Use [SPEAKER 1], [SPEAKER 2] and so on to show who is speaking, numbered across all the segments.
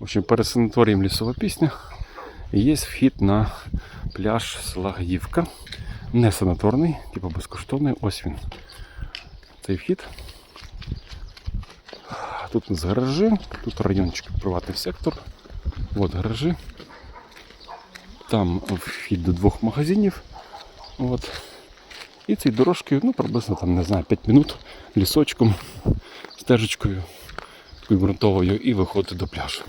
[SPEAKER 1] В общем, перед санаторієм лісова пісня є вхід на пляж села Гаївка. Не санаторний, типу безкоштовний. Ось він. Цей вхід. Тут у нас гаражі, тут райончик приватний сектор. От гаражі. Там вхід до двох магазинів. От. І цією дорожкою, ну, приблизно там, не знаю, 5 минут лісочком, стежечкою, такою ґрунтовою, і виходити до пляжу.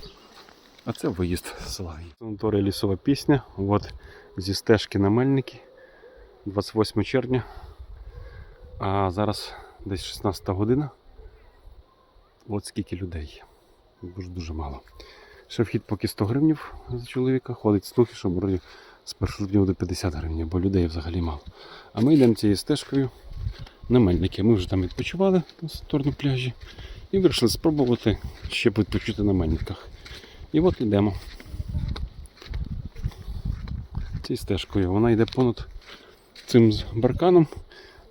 [SPEAKER 1] А це виїзд з села. Санаторія лісова пісня. От зі стежки на Мельники. 28 червня. А зараз десь 16 година. От скільки людей. Дуже дуже мало. Ще вхід поки 100 гривнів за чоловіка. Ходить слухи, що вроді з 1 липня буде 50 гривень, бо людей взагалі мало. А ми йдемо цією стежкою на Мельники. Ми вже там відпочивали на санаторному пляжі і вирішили спробувати ще відпочити на Мельниках. І от йдемо. Цією стежкою. Вона йде понад цим барканом.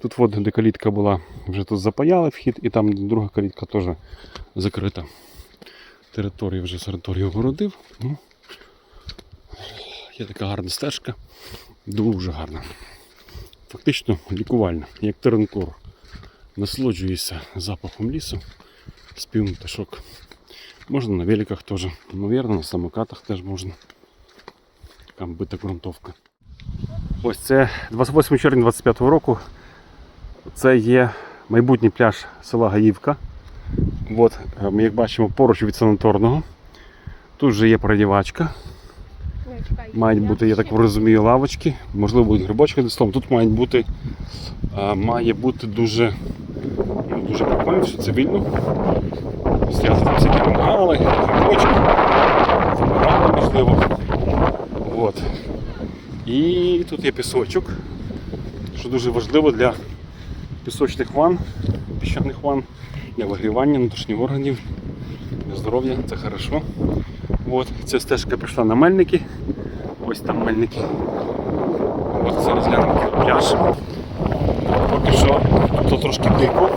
[SPEAKER 1] Тут от, де калітка була, вже тут запаяли вхід, і там друга калітка теж закрита. Територію вже санаторій огородив. Ну, є така гарна стежка. Дуже гарна. Фактично лікувальна, як теренкор. Насолоджуєшся запахом лісу, співом пташок. Можна на великах теж. Навірно, на самокатах теж можна. Така бита ґрунтовка. Ось це 28 червня 25 року. Це є майбутній пляж села Гаївка. От, е, ми як бачимо, поруч від санаторного. Тут вже є продівачка. Мають бути, я так розумію, лавочки, можливо, будуть грибочки десь там. Тут мають бути, а, має бути дуже, ну, дуже прикольно, що це вільно. Там всякі мангали, грибочки, забирали, можливо. От. І тут є пісочок, що дуже важливо для пісочних ванн, піщаних ванн, для вигрівання внутрішніх органів, для здоров'я, це хорошо. От, ця стежка пішла на мельники. Ось там мельники. От зараз глянемо пляж. Поки що тут трошки дико.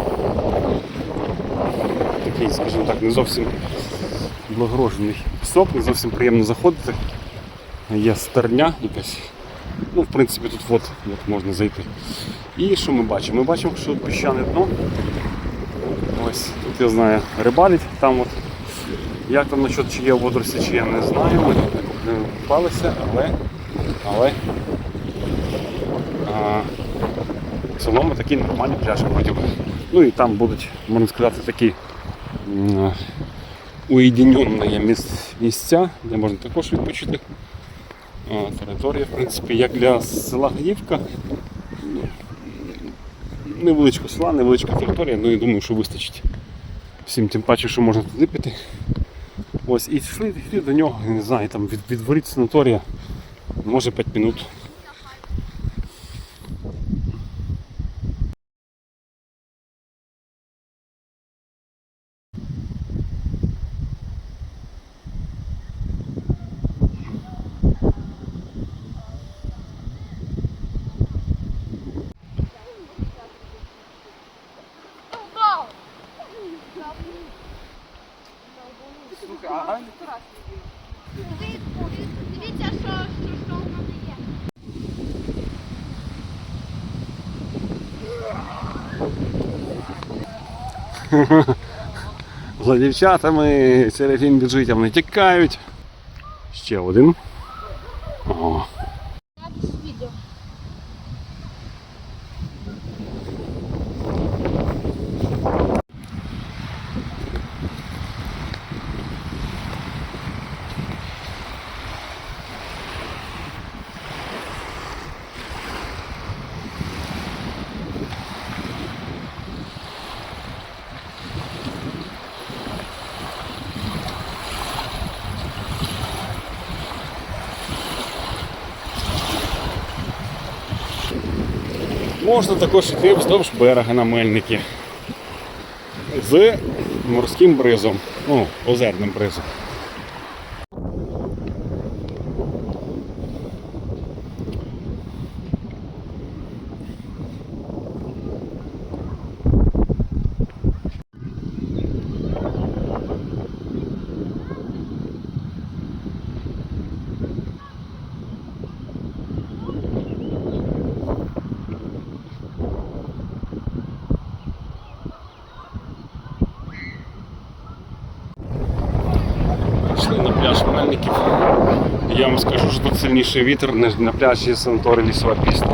[SPEAKER 1] Такий, скажімо так, не зовсім благорожений пісок, не зовсім приємно заходити. Є стерня якась. Ну, в принципі, тут от, от можна зайти. І що ми бачимо? Ми бачимо, що тут піщане дно. Ось, тут я знаю, рибалить там от. Як там насчет чи є водорості, чи я не знаю, ми тут не впалися, але, але а, в цілому такий нормальний пляж вроді. би. Ну і там будуть, можна сказати, такі м, уєдинені місця, де можна також відпочити. Територія, в принципі, як для села Гаївка. Ну, села, невеличка територія, ну і думаю, що вистачить. Всім тим паче, що можна туди піти. Ось, і йшли, до нього, не знаю, там від, від воріт санаторія, може 5 минут.
[SPEAKER 2] Дивіться, що, що, що в мене є.
[SPEAKER 1] За дівчатами Серафін біжить, а вони тікають. Ще один. О. Можна також йти вздовж берега на мельники з морським бризом, ну, озерним бризом. Рятувальників. Я вам скажу, що тут сильніший вітер, ніж на пляжі Санторі лісова пісня.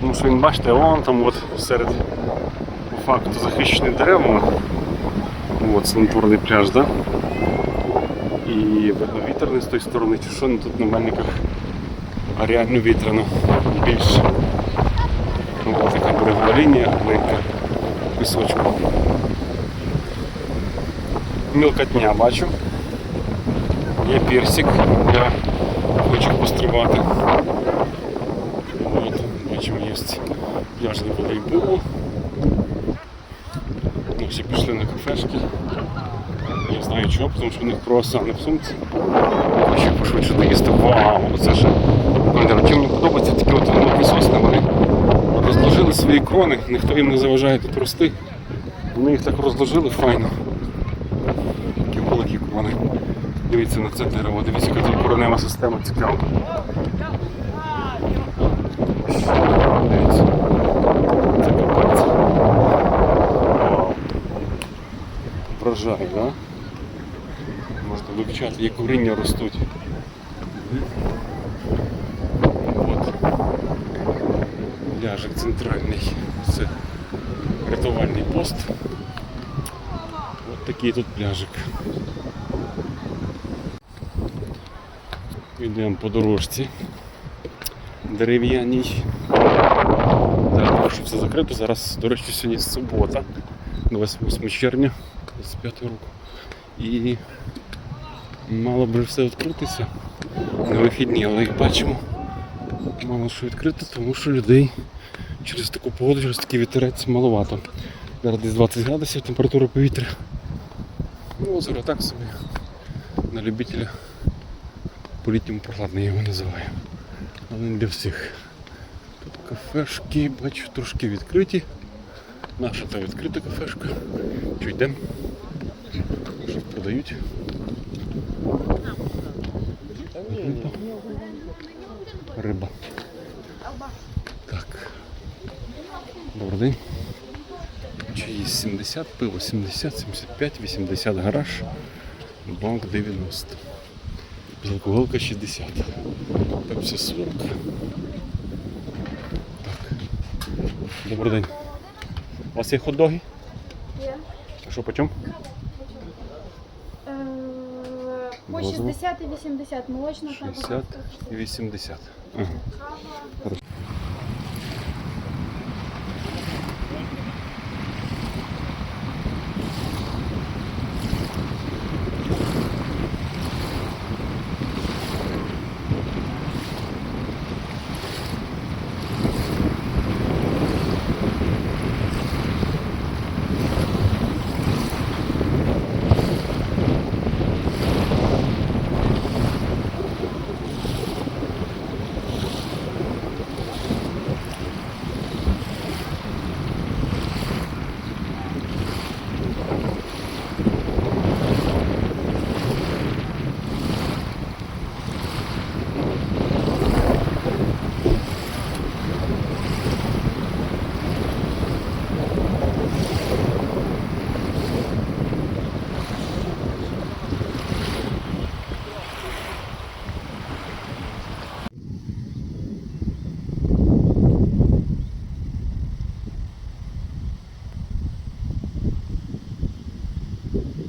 [SPEAKER 1] Тому що він, бачите, вон там от серед по факту захищений деревами. От санаторний пляж, да? І видно вітер не з тої сторони, чи що ну, тут на мельниках а реально вітряно більше. Ну, ось така берегова лінія, маленька пісочку. Мілкотня бачу. Є персик для хочу пострибати. От, бачимо, є пляжний волейбол. Ну, всі пішли на кафешки. Я знаю чого, тому що в них круасани в сумці. Хочу пошвидше доїсти. Вау, це ж. Кондер, чим мені подобається такі от великі сосни, вони розложили свої крони, ніхто їм не заважає тут рости. Вони їх так розложили файно. Дивіться на це дерево, дивіться, яка тут коренева система цікава. Це капець. Вражає, да? Можна вивчати, як коріння ростуть. От. Ляжик центральний. Це рятувальний пост. От такий тут пляжик. Йдемо по дорожці. Дерев'яній. Так, що все закрито. Зараз, до речі, сьогодні субота, 28 червня 25 року. І мало б все відкритися на вихідні, але як бачимо, мало що відкрито, тому що людей через таку погоду, через такий вітерець маловато. Зараз десь 20 градусів температура повітря. Ну, озеро так собі. На любителя по-літньому прохладно я його називаю. Але не для всіх. Тут кафешки, бачу, трошки відкриті. Наша та відкрита кафешка. Що йдемо? Що продають? Риба. Риба. Так. Добрий день. Чиї 70, пиво 70, 75, 80 гараж, банк 90. Безалкоголка 60. Пепсі 40. Так. Добрий день. У вас є хот-доги?
[SPEAKER 2] Є.
[SPEAKER 1] А що по чому?
[SPEAKER 2] Е, По
[SPEAKER 1] Розово.
[SPEAKER 2] 60 і 80 молочна та
[SPEAKER 1] 60 і 80. Ага. Thank you.